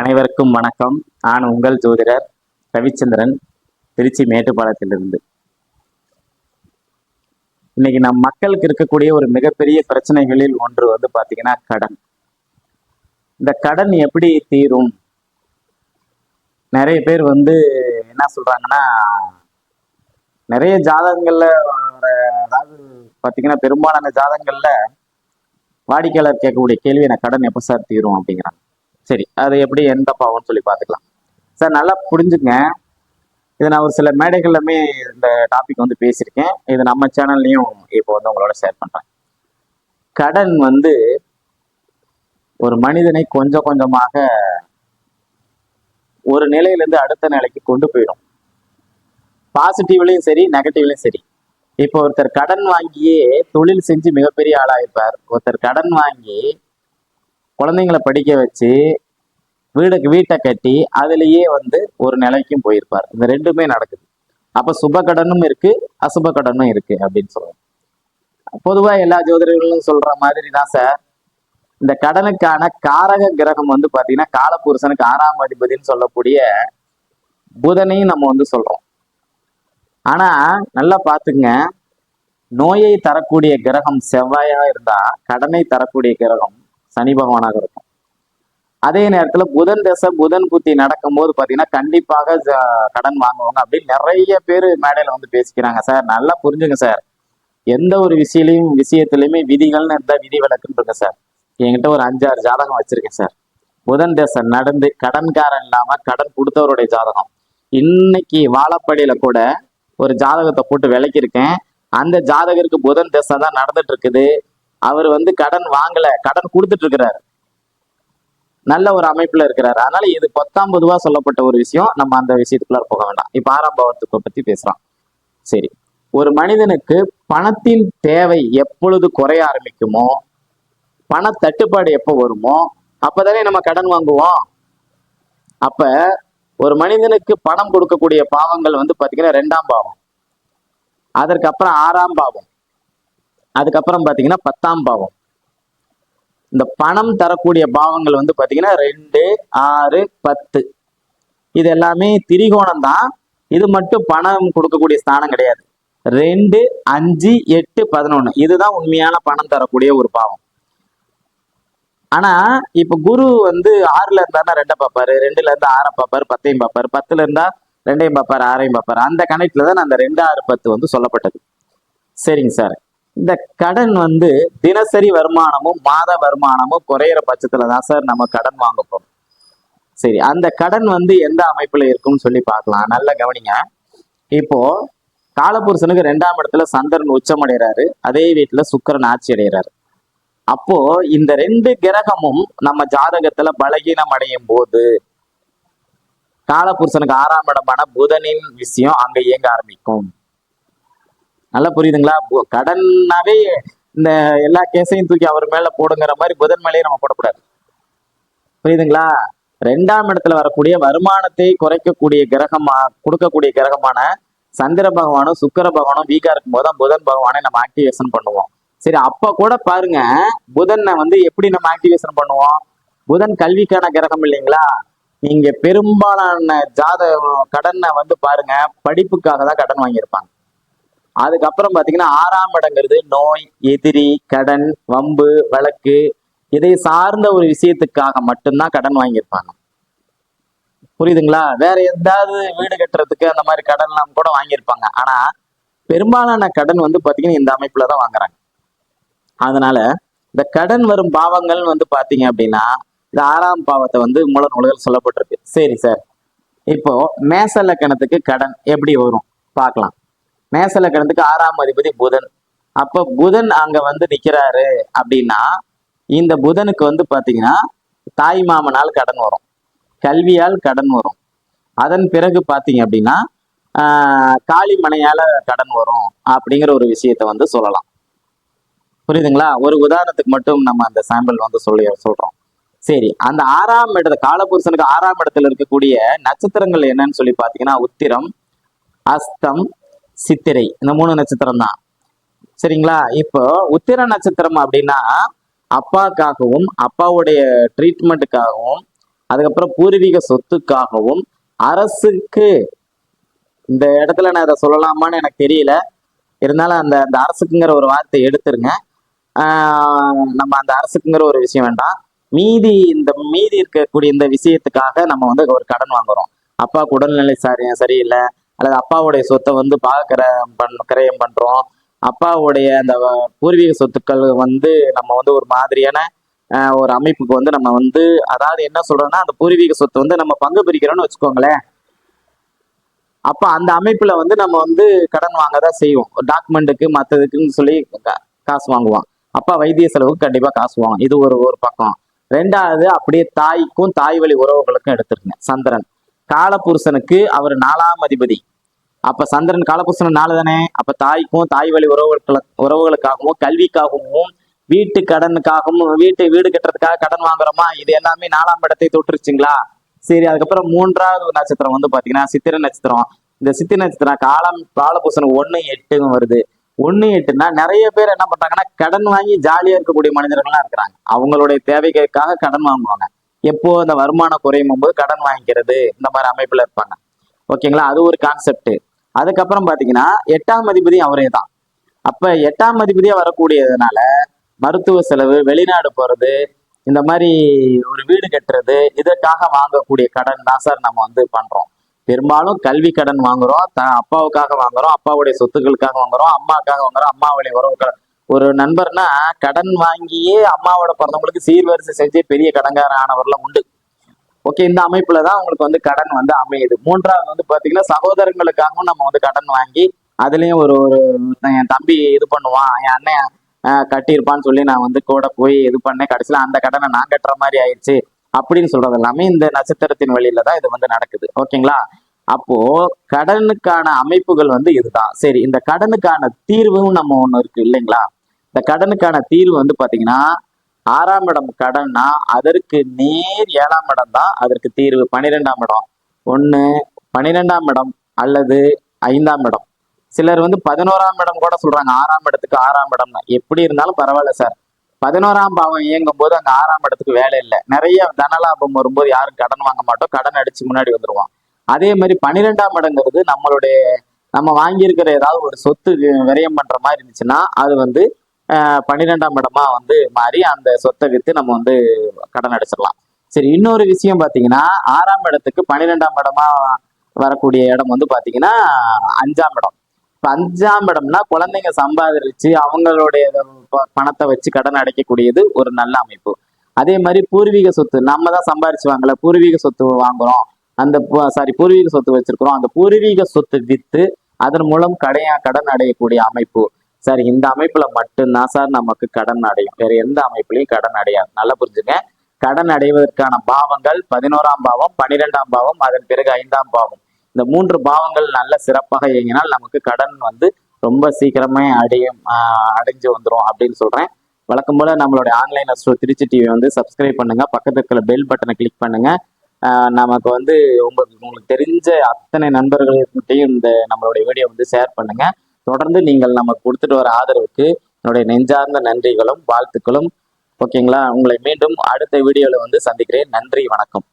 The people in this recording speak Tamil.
அனைவருக்கும் வணக்கம். நான் உங்கள் ஜோதிடர் ரவிச்சந்திரன் திருச்சி மேட்டுப்பாளையத்திலிருந்து. இன்னைக்கு நம் மக்களுக்கு இருக்கக்கூடிய ஒரு மிகப்பெரிய பிரச்சனைகளில் ஒன்று வந்து பாத்தீங்கன்னா கடன். இந்த கடன் எப்படி தீரும்? நிறைய பேர் வந்து என்ன சொல்றாங்கன்னா நிறைய ஜாதகங்கள்ல அதாவது பாத்தீங்கன்னா பெரும்பாலான ஜாதகங்கள்ல வாடிக்கையாளர் கேட்கக்கூடிய கேள்வி எனக்கு கடன் எப்போ சார் தீரும்? அப்படிங்கிறாங்க. சரி அது எப்படி எந்த பாவம்னு சொல்லி பார்த்துக்கலாம். சார் நல்லா புரிஞ்சுங்க. இது நான் ஒரு சில மேடைகள்லுமே இந்த டாபிக் வந்து பேசியிருக்கேன். இது நம்ம சேனல்லையும் இப்போ வந்து உங்களோட ஷேர் பண்ணுறேன் கடன் வந்து ஒரு மனிதனை கொஞ்சம் கொஞ்சமாக ஒரு நிலையிலேருந்து அடுத்த நிலைக்கு கொண்டு போயிடும். பாசிட்டிவ்லையும் சரி நெகட்டிவ்லையும் சரி. இப்போ ஒருத்தர் கடன் வாங்கியே தொழில் செஞ்சு மிகப்பெரிய ஆளாயிருப்பார் ஒருத்தர் கடன் வாங்கி குழந்தைங்களை படிக்க வச்சு வீடுக்கு வீட்டை கட்டி அதுலேயே வந்து ஒரு நிலைக்கும் போயிருப்பார். இந்த ரெண்டுமே நடக்குது. அப்போ சுப கடனும் இருக்கு அசுப கடனும் இருக்கு அப்படின்னு சொல்லுவோம் பொதுவாக எல்லா ஜோதிடர்களும் சொல்ற மாதிரி தான் சார். இந்த கடனுக்கான காரக கிரகம் வந்து பார்த்தீங்கன்னா காலபுருஷனுக்கு ஆறாம் அதிபதினு சொல்லக்கூடிய புதனையும் நம்ம வந்து சொல்றோம். ஆனா நல்லா பார்த்துங்க நோயை தரக்கூடிய கிரகம் செவ்வாயா இருந்தா கடனை தரக்கூடிய கிரகம் சனி பகவானாக இருக்கும். அதே நேரத்துல புதன் தசை புதன் புத்தி நடக்கும்போது பாத்தீங்கன்னா கண்டிப்பாக கடன் வாங்குவாங்க. அப்படின்னு நிறைய பேர் மேடையில வந்து பேசிக்கிறாங்க சார். நல்லா புரிஞ்சுங்க சார். எந்த ஒரு விஷயலையும் விஷயத்துலயுமே விதிகள்னு இருந்தா விதி விலக்குன்னு சார். என்கிட்ட ஒரு அஞ்சாறு ஜாதகம் வச்சிருக்கேன் சார். புதன் தசை நடந்து கடன்காரன் இல்லாம கடன் கொடுத்தவருடைய ஜாதகம். இன்னைக்கு வாழப்படியில கூட ஒரு ஜாதகத்தை போட்டு விளக்கியிருக்கேன். அந்த ஜாதகருக்கு புதன் தசை தான் நடந்துட்டு இருக்குது. அவர் வந்து கடன் வாங்கல கடன் கொடுத்துட்டு இருக்கிறாரு நல்ல ஒரு அமைப்புல இருக்கிறாரு. அதனால இது பத்தாம் பொதுவா சொல்லப்பட்ட ஒரு விஷயம். நம்ம அந்த விஷயத்துக்குள்ள போக வேண்டாம். இப்ப ஆறாம் பாவத்துக்கு பத்தி பேசுறோம். சரி. ஒரு மனிதனுக்கு பணத்தின் தேவை எப்பொழுது குறைய ஆரம்பிக்குமோ பண தட்டுப்பாடு எப்போ வருமோ அப்பதானே நம்ம கடன் வாங்குவோம். அப்ப ஒரு மனிதனுக்கு பணம் கொடுக்கக்கூடிய பாவங்கள் வந்து பாத்தீங்கன்னா ரெண்டாம் பாவம். அதற்கப்புறம் ஆறாம் பாவம். அதுக்கப்புறம் பார்த்தீங்கன்னா பத்தாம் பாவம். இந்த பணம் தரக்கூடிய பாவங்கள் வந்து பாத்தீங்கன்னா ரெண்டு ஆறு பத்து. இது எல்லாமே திரிகோணம் தான். இது மட்டும் பணம் கொடுக்கக்கூடிய ஸ்தானம் கிடையாது. ரெண்டு அஞ்சு எட்டு பதினொன்னு. இதுதான் உண்மையான பணம் தரக்கூடிய ஒரு பாவம். ஆனா இப்ப குரு வந்து ஆறுல இருந்தாருன்னா ரெண்டை பார்ப்பாரு. ரெண்டுல இருந்து ஆறை பார்ப்பாரு பத்தையும் பார்ப்பாரு. பத்துல இருந்தா ரெண்டையும் பார்ப்பாரு ஆறையும் பார்ப்பாரு. அந்த கணக்குல தான் அந்த ரெண்டு ஆறு பத்து வந்து சொல்லப்பட்டது. சரிங்க சார். இந்த கடன் வந்து தினசரி வருமானமும் மாத வருமானமும் குறையிற பட்சத்துல தான் சார் நம்ம கடன் வாங்க போறோம். சரி அந்த கடன் வந்து எந்த அமைப்புல இருக்கும்னு சொல்லி பார்க்கலாம். நல்லா கவனிங்க. இப்போ காலபுருஷனுக்கு ரெண்டாம் இடத்துல சந்திரன் உச்சமடைகிறாரு அதே வீட்டுல சுக்கரன் ஆட்சி அடைகிறாரு. அப்போ இந்த ரெண்டு கிரகமும் நம்ம ஜாதகத்துல பலகீனம் அடையும் போது காலபுருஷனுக்கு ஆறாம் இடமான புதனின் விஷயம் அங்க இயங்க ஆரம்பிக்கும். நல்லா புரியுதுங்களா? பு- கடன்னாவே இந்த எல்லா கேஸையும் தூக்கி அவர் மேல போடுங்கிற மாதிரி புதன் மேலேயே நம்ம போடக்கூடாது. புரியுதுங்களா? ரெண்டாம் இடத்துல வரக்கூடிய வருமானத்தை குறைக்கக்கூடிய கிரகமா கொடுக்கக்கூடிய கிரகமான சந்திர பகவானும் சுக்கர பகவானும் வீக்கா இருக்கும் போது தான் புதன் பகவானை நம்ம ஆக்டிவேஷன் பண்ணுவோம். சரி அப்ப கூட பாருங்க புதனை வந்து எப்படி நம்ம ஆக்டிவேஷன் பண்ணுவோம்? புதன் கல்விக்கான கிரகம் இல்லைங்களா? இங்க பெரும்பாலான ஜாத கடனை வந்து பாருங்க படிப்புக்காக தான் கடன் வாங்கியிருப்பாங்க. அதுக்கப்புறம் பாத்தீங்கன்னா ஆறாம் இடங்கிறது நோய் எதிரி கடன் வம்பு வழக்கு இதை சார்ந்த ஒரு விஷயத்துக்காக மட்டும்தான் கடன் வாங்கியிருப்பாங்க. புரியுதுங்களா? வேற எதாவது வீடு கட்டுறதுக்கு அந்த மாதிரி கடன்லாம் கூட வாங்கியிருப்பாங்க. ஆனா பெரும்பாலான கடன் வந்து பாத்தீங்கன்னா இந்த அமைப்புல தான் வாங்குறாங்க. அதனால இந்த கடன் வரும் பாவங்கள் வந்து பாத்தீங்க அப்படின்னா இந்த ஆறாம் பாவத்தை வந்து மூல நூல்கள் சொல்லப்பட்டிருக்கு. சரி சார். இப்போ மேச லக்கணத்துக்கு கடன் எப்படி வரும்? பார்க்கலாம். மேச லக்கணத்துக்கு ஆறாம் அதிபதி புதன். அப்போ புதன் அங்க வந்து நிக்கிறாரு அப்படின்னா இந்த புதனுக்கு வந்து பாத்தீங்கன்னா தாய் மாமனால் கடன் வரும். கல்வியால் கடன் வரும். அதன் பிறகு பாத்தீங்க அப்படின்னா காளி மனையால கடன் வரும் அப்படிங்கிற ஒரு விஷயத்த வந்து சொல்லலாம். புரியுதுங்களா? ஒரு உதாரணத்துக்கு மட்டும் நம்ம அந்த சாம்பிள் வந்து சொல்லி சொல்றோம். சரி அந்த ஆறாம் இடத்து காலபுருஷனுக்கு ஆறாம் இடத்துல இருக்கக்கூடிய நட்சத்திரங்கள் என்னன்னு சொல்லி பாத்தீங்கன்னா உத்திரம் அஸ்தம் சித்திரை. இந்த மூணு நட்சத்திரம் தான் சரிங்களா? இப்போ உத்திர நட்சத்திரம் அப்படின்னா அப்பாக்காகவும் அப்பாவுடைய ட்ரீட்மெண்ட்டுக்காகவும் அதுக்கப்புறம் பூர்வீக சொத்துக்காகவும் அரசுக்கு இந்த இடத்துல நான் இதை சொல்லலாமான்னு எனக்கு தெரியல. இருந்தாலும் அந்த அந்த அரசுக்குங்கிற ஒரு வார்த்தை எடுத்துருங்க. நம்ம அந்த அரசுக்குங்கிற ஒரு விஷயம் வேண்டாம். மீதி இந்த மீதி இருக்கக்கூடிய இந்த விஷயத்துக்காக நம்ம வந்து ஒரு கடன் வாங்குறோம். அப்பாவுக்கு உடல்நிலை சரி சரியில்லை. அல்லது அப்பாவுடைய சொத்தை வந்து பாகக்கிர பண் கிரயம் பண்றோம். அப்பாவுடைய அந்த பூர்வீக சொத்துக்கள் வந்து நம்ம வந்து ஒரு மாதிரியான ஆஹ், ஒரு அமைப்புக்கு வந்து நம்ம வந்து அதாவது என்ன சொல்றோம்னா அந்த பூர்வீக சொத்து வந்து நம்ம பங்கு பிரிக்கிறோம்னு வச்சுக்கோங்களேன். அப்ப அந்த அமைப்புல வந்து நம்ம வந்து கடன் வாங்க தான் செய்வோம் டாக்குமெண்ட்டுக்கு மற்றதுக்குன்னு சொல்லி காசு வாங்குவோம் அப்பா வைத்திய செலவுக்கு கண்டிப்பா காசு வாங்குவோம் இது ஒரு ஒரு பக்கம். ரெண்டாவது அப்படியே தாய்க்கும் தாய் வழி உறவுகளுக்கும் எடுத்துருங்க சந்திரன். காலபுருஷனுக்கு அவர் நாலாம் அதிபதி. அப்ப சந்திரன் காலபுருஷன் நாலு தானே? அப்ப தாய்க்கும் தாய் வழி உறவுகளுக்கு உறவுகளுக்காகவும் கல்விக்காகவும் வீட்டு கடனுக்காகவும் வீட்டு வீடு கட்டுறதுக்காக கடன் வாங்குறோமா? இது எல்லாமே நாலாம் இடத்தை தொட்டுருச்சுங்களா? சரி அதுக்கப்புறம் மூன்றாவது நட்சத்திரம் வந்து பாத்தீங்கன்னா சித்திரை நட்சத்திரம். இந்த சித்திரை நட்சத்திரம் காலம் காலபூசணம் ஒன்னு எட்டுன்னு வருது. ஒன்னு எட்டுனா நிறைய பேர் என்ன பண்றாங்கன்னா கடன் வாங்கி ஜாலியா இருக்கக்கூடிய மனிதர்கள்லாம் இருக்கிறாங்க. அவங்களுடைய தேவைகளுக்காக கடன் வாங்குவாங்க. எப்போ அந்த வருமானம் குறையும் போது கடன் வாங்கிக்கிறது இந்த மாதிரி அமைப்புல இருப்பாங்க. ஓகேங்களா அது ஒரு கான்செப்ட் அதுக்கப்புறம் பாத்தீங்கன்னா எட்டாம் அதிபதி அவரே தான். அப்ப எட்டாம் அதிபதியா வரக்கூடியதுனால மருத்துவ செலவு வெளிநாடு போறது இந்த மாதிரி ஒரு வீடு கட்டுறது இதற்காக வாங்கக்கூடிய கடன் தான் சார் நம்ம வந்து பண்றோம். பெரும்பாலும் கல்வி கடன் வாங்குறோம் த அப்பாவுக்காக வாங்குறோம் அப்பாவுடைய சொத்துக்களுக்காக வாங்குறோம் அம்மாக்காக வாங்குறோம் அம்மாவுடைய உறவுக்காக ஒரு நண்பர்னா கடன் வாங்கியே அம்மாவோட பிறந்தவங்களுக்கு சீர்வரிசை செஞ்சு பெரிய கடன்காரன் ஆனவர்லாம் உண்டு. ஓகே இந்த அமைப்புல தான் உங்களுக்கு வந்து கடன் வந்து அமையுது. மூன்றாவது வந்து பாத்தீங்கன்னா சகோதரங்களுக்காகவும் நம்ம வந்து கடன் வாங்கி அதுலயும் ஒரு ஒரு என் தம்பி இது பண்ணுவான் என் அண்ணன் ஆஹ், கட்டியிருப்பான்னு சொல்லி நான் வந்து கூட போய் இது பண்ணேன். கடைசியில அந்த கடனை நான் கட்டுற மாதிரி ஆயிடுச்சு அப்படின்னு சொல்றது எல்லாமே இந்த நட்சத்திரத்தின் வழியில தான் இது வந்து நடக்குது. ஓகேங்களா? அப்போ கடனுக்கான அமைப்புகள் வந்து இதுதான். சரி இந்த கடனுக்கான தீர்வும் நம்ம ஒண்ணு இருக்கு இல்லைங்களா? இந்த கடனுக்கான தீர்வு வந்து பாத்தீங்கன்னா ஆறாம் இடம் கடன்னா அதற்கு நேர் ஏழாம் இடம் தான் அதற்கு தீர்வு. பன்னிரெண்டாம் இடம். ஒன்று பன்னிரெண்டாம் இடம் அல்லது ஐந்தாம் இடம். சிலர் வந்து பதினோராம் இடம் கூட சொல்றாங்க. ஆறாம் இடத்துக்கு ஆறாம் இடம்னா. எப்படி இருந்தாலும் பரவாயில்ல சார். பதினோராம் பாவம் இயங்கும் போது அங்கே ஆறாம் இடத்துக்கு வேலை இல்லை. நிறைய தனலாபம் வரும்போது யாரும் கடன் வாங்க மாட்டோம். கடன் அடிச்சு முன்னாடி வந்துருவோம். அதே மாதிரி பன்னிரெண்டாம் இடங்கிறது நம்மளுடைய நம்ம வாங்கியிருக்கிற ஏதாவது ஒரு சொத்து விரயம் பண்ற மாதிரி இருந்துச்சுன்னா அது வந்து பன்னிரெண்டாம் இடமா வந்து மாறி அந்த சொத்தை வித்து நம்ம வந்து கடன் அடைச்சிடலாம். சரி இன்னொரு விஷயம் பாத்தீங்கன்னா ஆறாம் இடத்துக்கு பன்னிரெண்டாம் இடமா வரக்கூடிய இடம் வந்து பாத்தீங்கன்னா அஞ்சாம் இடம். இப்போ அஞ்சாம் இடம்னா குழந்தைங்க சம்பாதிச்சு அவங்களுடைய பணத்தை வச்சு கடன் அடைக்கக்கூடியது ஒரு நல்ல அமைப்பு. அதே மாதிரி பூர்வீக சொத்து நம்ம தான் சம்பாரிச்சு வாங்கல பூர்வீக சொத்து வாங்குறோம். அந்த சாரி பூர்வீக சொத்து வச்சிருக்கிறோம். அந்த பூர்வீக சொத்து வித்து அதன் மூலம் கடையா கடன் அடையக்கூடிய அமைப்பு. சார் இந்த அமைப்புல மட்டும்தான் சார் நமக்கு கடன் அடையும். வேற எந்த அமைப்புலயும் கடன் அடையாது. நல்லா புரிஞ்சுங்க. கடன் அடைவதற்கான பாவங்கள் பதினோராம் பாவம் பன்னிரெண்டாம் பாவம் அதன் பிறகு ஐந்தாம் பாவம். இந்த மூன்று பாவங்கள் நல்ல சிறப்பாக இயங்கினால் நமக்கு கடன் வந்து ரொம்ப சீக்கிரமே அடையும் அடைஞ்சு வந்துடும் அப்படின்னு சொல்றேன். வழக்கம் போல நம்மளுடைய ஆன்லைன் அஸ்ட்ரோ திருச்சி டிவி வந்து சப்ஸ்கிரைப் பண்ணுங்க. பக்கத்துல இருக்கிற பெல் பட்டனை கிளிக் பண்ணுங்க. நமக்கு வந்து உங்களுக்கு உங்களுக்கு தெரிஞ்ச அத்தனை நண்பர்கள்கிட்டையும் இந்த நம்மளுடைய வீடியோ வந்து ஷேர் பண்ணுங்க. தொடர்ந்து நீங்கள் நமக்கு கொடுத்துட்டு வர ஆதரவுக்கு என்னுடைய நெஞ்சார்ந்த நன்றிகளும் வாழ்த்துக்களும். ஓகேங்களா உங்களை மீண்டும் அடுத்த வீடியோவில் வந்து சந்திக்கிறேன். நன்றி வணக்கம்.